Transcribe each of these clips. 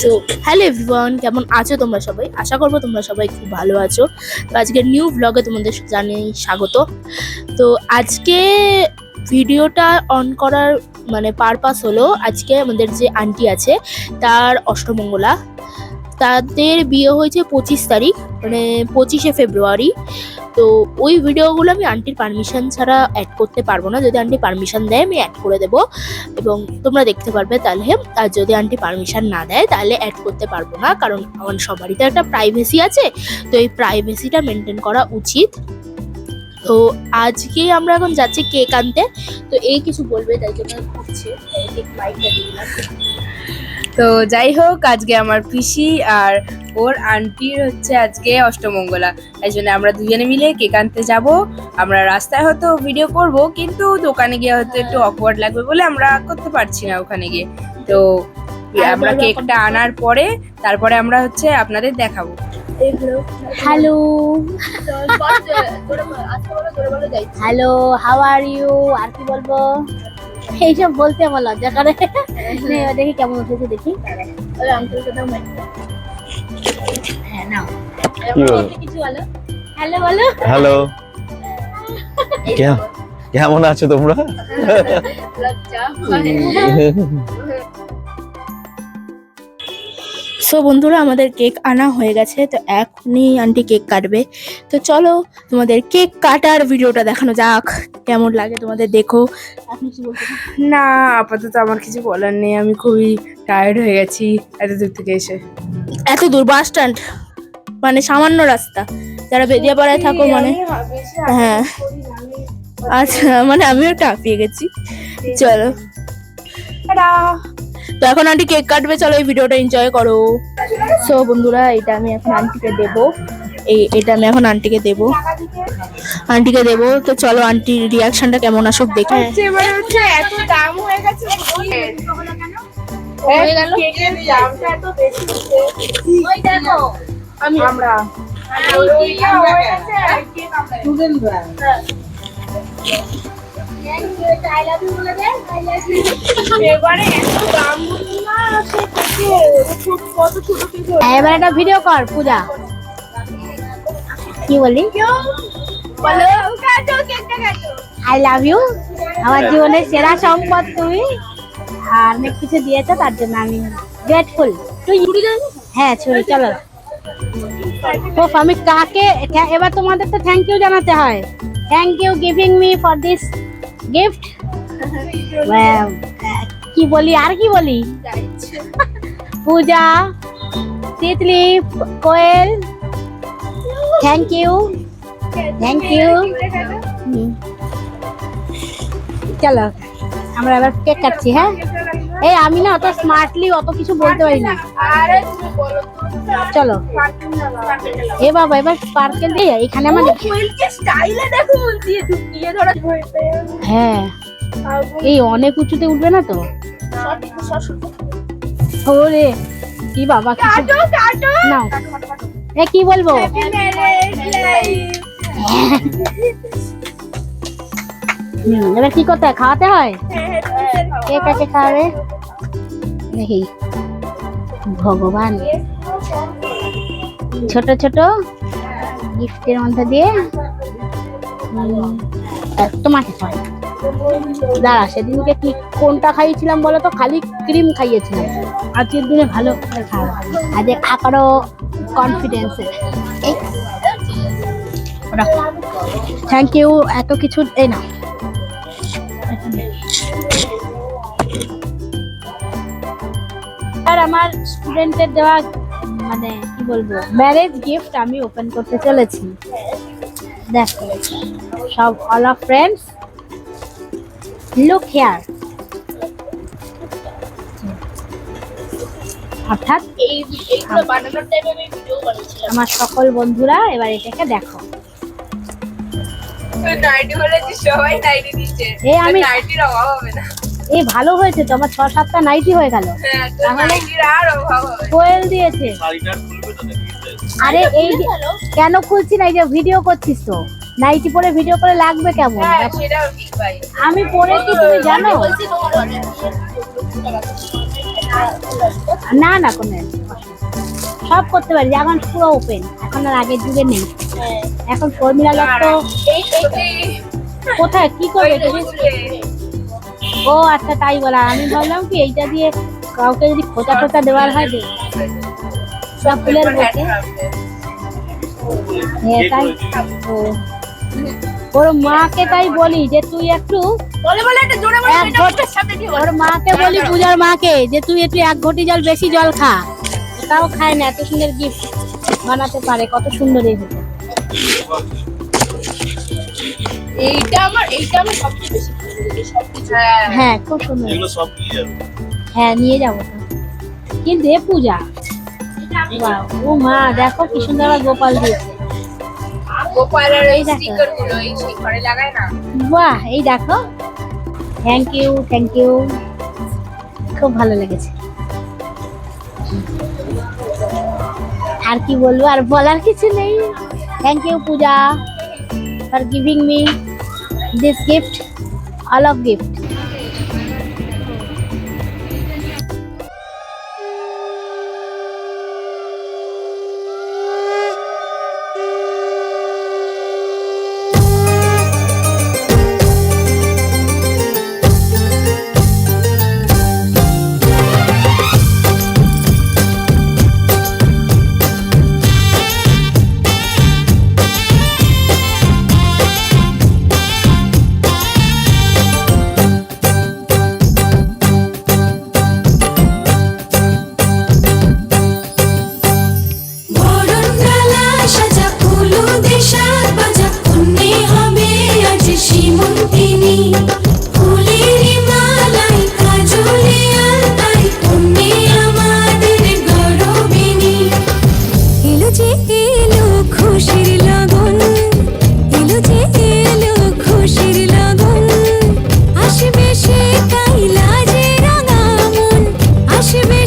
So hello everyone কেমন আছো তোমরা সবাই? আশা করব তোমরা সবাই খুব ভালো আছো। তো আজকের নিউ ব্লগে তোমাদের জানাই স্বাগত। তো আজকে ভিডিওটা অন করার মানে পারপাস হলো, আজকে আমাদের যে আন্টি আছে, তার অষ্টমঙ্গলা। তাদের বিয়ে হয়েছে পঁচিশ তারিখ মানে পঁচিশে ফেব্রুয়ারি। তো ওই ভিডিওগুলো আমি আন্টির পারমিশন ছাড়া অ্যাড করতে পারব না। যদি আন্টি পারমিশন দেয়, আমি অ্যাড করে দেবো। এবং তোমরা দেখতে পারবে তাহলে, আর যদি আন্টি পারমিশন না দেয়, তাহলে অ্যাড করতে পারব না। কারণ আমার সবারই তো একটা প্রাইভেসি আছে। তো এই প্রাইভেসিটা মেনটেন করা উচিত। তো আজকে আমরা এখন যাচ্ছি কেক আনতে। তো এই কিছু বলবে, তাই জন্য ঘুরছে কেক মাইকটা দিয়ে দিলাম। তো যাই হোক আজকে আমার পিসি আর ওর আন্টির হচ্ছে আজকে অষ্টমঙ্গলা। তাই জন্য আমরা দুজনে মিলে কেক আনতে যাব। আমরা রাস্তায় হয়তো ভিডিও করব কিন্তু দোকানে গিয়ে হয়তো একটু অকওয়ার্ড লাগবে বলে আমরা করতে পারছি না ওখানে গিয়ে। তো আমরা কেকটা আনার পরে তারপরে আমরা হচ্ছে আপনাদের দেখাবো। Hello hello how are you আর কি বলব? এইসব বলতে আমার লজ্জা করে। দেখি কেমন উঠেছে দেখি। হ্যাঁ নাও। কিছু বলো। হ্যালো বলো। হ্যালো। কে- কেমন আছো তোমরা? সো বন্ধুরা আমাদের কেক আনা হয়ে গেছে তো এখনই আন্টি কেক কাটবে। তো চলো তোমাদের কেক কাটার ভিডিওটা দেখানো যাক। কেমন লাগে তোমাদের দেখো। আপনি কি বলতে না আপাতত আমার কিছু বলার নেই আমি খুবই টায়ার্ড হয়ে গেছি এত দূর থেকে এসে। এত দূর বাস স্ট্যান্ড মানে সামান্য রাস্তা। যারা বেদিয়াপাড়ায় থাকো মানে হ্যাঁ। আচ্ছা মানে আমিও একটু হাঁপিয়ে গেছি। চলো। তো এখন আন্টি কেক কাটবে চলো এই ভিডিওটা এনজয় করো। সো বন্ধুরা এটা আমি এখন আন্টিকে দেব। এই এটা আমি এখন আন্টিকে দেব। আন্টিকে দেব। তো চলো আন্টির রিয়াকশনটা কেমন আসুক দেখে। এবারে হচ্ছে এত দাম হয়ে গেছে কেকের দামটা এত বেশি আমি আমরা। কেক এবার একটা ভিডিও কর, পূজা। কি বলি আই লাভ ইউ আমার জীবনের সেরা সম্পদ তুমি। আর অনেক কিছু দিয়েছ, তার জন্য আমি গ্রেটফুল হ্যাঁ ছুরি, চলো। তো আমি কাকে এবার তোমাদের তো থ্যাংক ইউ জানাতে হয়। Thank you giving me for this gift কি বলি আর কি বলি Puja Titli Koel thank you thank you hmm. চলো আমরা এবার কেক কাটছি হ্যাঁ? এই আমি না অত স্মার্টলি অত কিছু বলতে পারি না। আরে তুমি বলো চলো। এ বাবা এবার স্পার্কেল দিয়ে এখানে আমার স্টাইলে দেখো হ্যাঁ। এই অনেক উঁচুতে উঠবে না তো? ওরে কি বাবা কিছু কাটো নাও। এ কি বলব? এবার কি করতে হয়? খাওয়াতে হয়? কে কাকে খাওয়াবে? দেখি। ভগবান। ছোট ছোট গিফটের মধ্যে দিয়ে তোমাকে খাওয়াই দাঁড়া, সেদিনকে কি কোনটা খাইয়েছিলাম বলো তো? খালি ক্রিম খাইয়েছিলাম। আজকের দিনে ভালো খাওয়া আজ আকারও কনফিডেন্সে থ্যাংক ইউ এত কিছু, এই না আর আমার স্টুডেন্টের দেওয়া মানে কি বলব? ম্যারেজ গিফট আমি ওপেন করতে চলেছি। দেখো সব all of friends look here অর্থাৎ এই এইগুলো বানানোর টাইমে আমি ভিডিও বানিয়েছিলাম। আমার সকল বন্ধুরা এবার এটাকে দেখো। নাইটি হলে যে সবাই নাইটি দিচ্ছে। এ আমি- নাইটির অভাব হবে না। এই ভালো হয়েছে তো আমার ছ সাতটা নাইটি হয়ে গেল। হ্যাঁ তাহলে? নাইটির আর অভাব হবে কোয়েল দিয়েছে। আরে এই কেন খুলছি না? এই যে ভিডিও করছিস তো। নাইটি পরে ভিডিও করে লাগবে কেমন? হ্যাঁ আমি পরেছি তুমি জানো? না না কোনো সব করতে পারি। এখন পুরো ওপেন এখন আর আগের যুগে নেই। এখন শর্মিলা দত্ত কোথায়? কি করবে? ও আচ্ছা তাই বলা। আমি ভাবলাম কি এইটা দিয়ে কাউকে যদি খোঁচা খোঁচা দেওয়ার হয় সব ফুলের বসে হ্যাঁ তাই ওর মাকে তাই বলি যে তুই একটু। ওর মাকে বলি পূজার মাকে যে তুই একটু এক ঘটি জল বেশি জল খা। তাও খায় না এত সুন্দর গিফট বানাতে পারে কত সুন্দর এই এইটা আমার এইটা আমার সবচেয়ে বেশি ভালো লেগেছে, সবকিছু। হ্যাঁ খুব সুন্দর। নিয়ে হ্যাঁ নিয়ে যাব। তো। কিন্তু পূজা ও মা দেখো কি সুন্দর গোপাল দিয়েছে গোপালের এই। স্টিকারগুলো এই সেই লাগায় না? বাহ এই দেখো। থ্যাংক ইউ থ্যাংক ইউ খুব ভালো লেগেছে। আর কি বলব আর বলার কিছু নেই। Thank you Puja for giving me this gift all of gift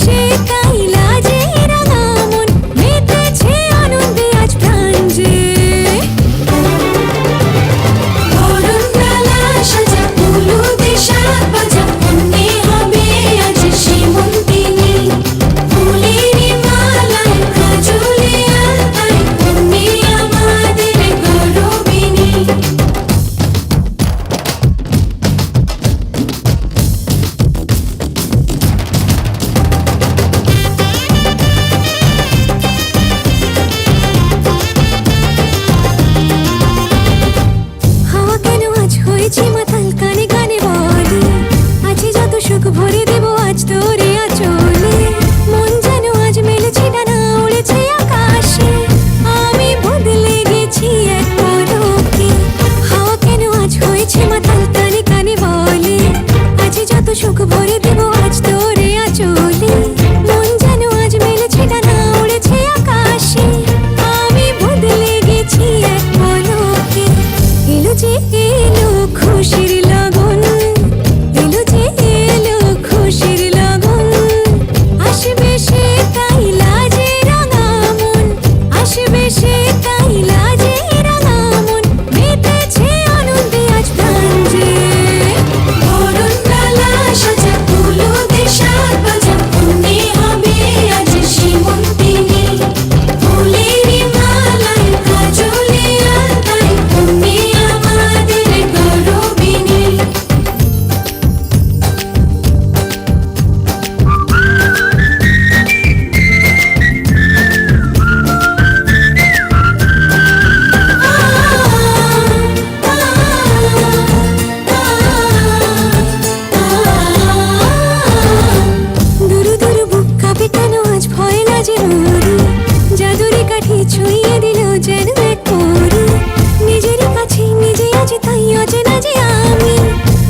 আসবে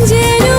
结局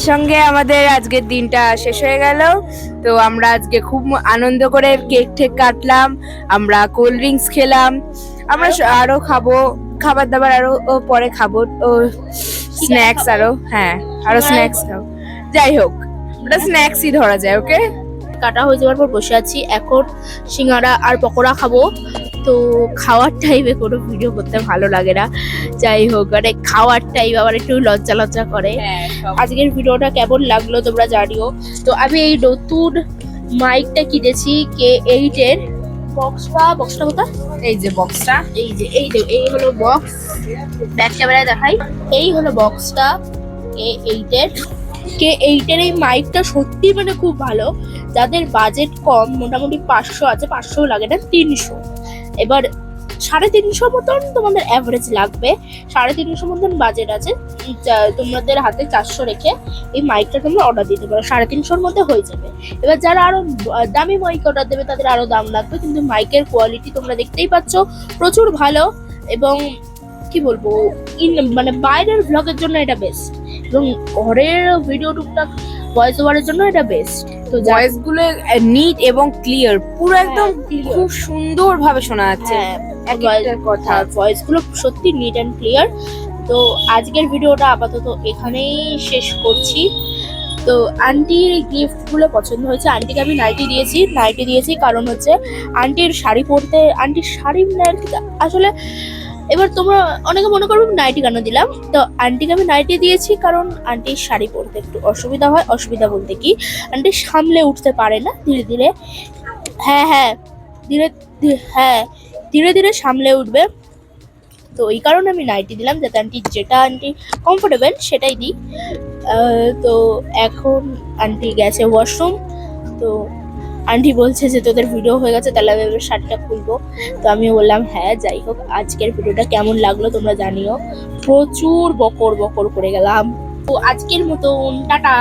এর সঙ্গে আমাদের আজকের দিনটা শেষ হয়ে গেল। তো আমরা আজকে খুব আনন্দ করে কেক ঠেক কাটলাম আমরা কোল্ড ড্রিঙ্কস খেলাম আমরা স- আরও খাব খাবার দাবার আরও ও পরে খাব ও স্ন্যাক্স খাব? আরও হ্যাঁ আরও স্ন্যাক্স খাব। যাই হোক ওটা স্ন্যাক্সই ধরা যায় ওকে? কাটা হয়ে যাওয়ার পর বসে আছি এখন সিঙ্গারা আর পকোড়া খাব। তো খাওয়ার টাইমে কোনো ভিডিও করতে ভালো লাগে না। যাই হোক মানে খাওয়ার টাইম আবার একটু লজ্জা লজ্জা করে। হ্যাঁ আজকের ভিডিওটা কেমন লাগল তোমরা জানিও। তো আমি এই নতুন মাইকটা কিনেছি কে এইটের বক্সটা বক্সটা কোথায়? এই যে বক্সটা এই যে এই যে এই হলো বক্স ব্যাক ক্যামেরায় দেখাই। এই হলো বক্সটা কে এইটের কে এইটের এই মাইকটা সত্যি মানে খুব ভালো। যাদের বাজেট কম মোটামুটি পাঁচশো আছে পাঁচশো লাগে না তিনশো। এবার সাড়ে তিনশো মতন তোমাদের অ্যাভারেজ লাগবে। সাড়ে তিনশো মতন বাজেট আছে। তোমাদের হাতে চারশো রেখে এই মাইকটা তোমরা অর্ডার দিতে পারো। সাড়ে তিনশোর মধ্যে হয়ে যাবে। এবার যারা আরও দামি মাইক অর্ডার দেবে, তাদের আরও দাম লাগবে। কিন্তু মাইকের কোয়ালিটি তোমরা দেখতেই পাচ্ছ, প্রচুর ভালো এবং কি বলব ইন মানে বাইরের ব্লগের জন্য এটা বেস্ট এবং ঘরের ভিডিও টুকটাক ভয়েস ওভারের জন্য এটা বেস্ট তো ভয়েসগুলো নিট এবং ক্লিয়ার পুরো একদম হ্যাঁ, খুব সুন্দর ভাবে শোনা যাচ্ছে হ্যাঁ কথা। ভয়েসগুলো সত্যি নিট অ্যান্ড ক্লিয়ার তো আজকের ভিডিওটা আপাতত এখানেই শেষ করছি। তো আন্টির গিফটগুলো পছন্দ হয়েছে। আন্টিকে আমি নাইটি দিয়েছি। নাইটি দিয়েছি কারণ হচ্ছে আন্টির শাড়ি পরতে আন্টির শাড়ি আসলে এবার তোমরা অনেকে মনে করবে নাইটি কেন দিলাম। তো আন্টিকে আমি নাইটি দিয়েছি কারণ আন্টির শাড়ি পরতে একটু অসুবিধা হয়। অসুবিধা বলতে কি আন্টি সামলে উঠতে পারে না ধীরে ধীরে। হ্যাঁ হ্যাঁ ধীরে ধীরে- হ্যাঁ ধীরে ধীরে সামলে উঠবে। তো এই কারণে আমি নাইটি দিলাম যাতে আন্টি যেটা আন্টি কমফোর্টেবল সেটাই দিই তো এখন আন্টি গেছে ওয়াশরুম তো আন্টি বলছে যে তোদের ভিডিও হয়ে গেছে তাহলে আমি এবার শার্টটা খুলবো। তো আমি বললাম হ্যাঁ যাই হোক আজকের ভিডিওটা কেমন লাগল তোমরা জানিও। প্রচুর বকর বকর করে গেলাম। তো আজকের মতন টাটা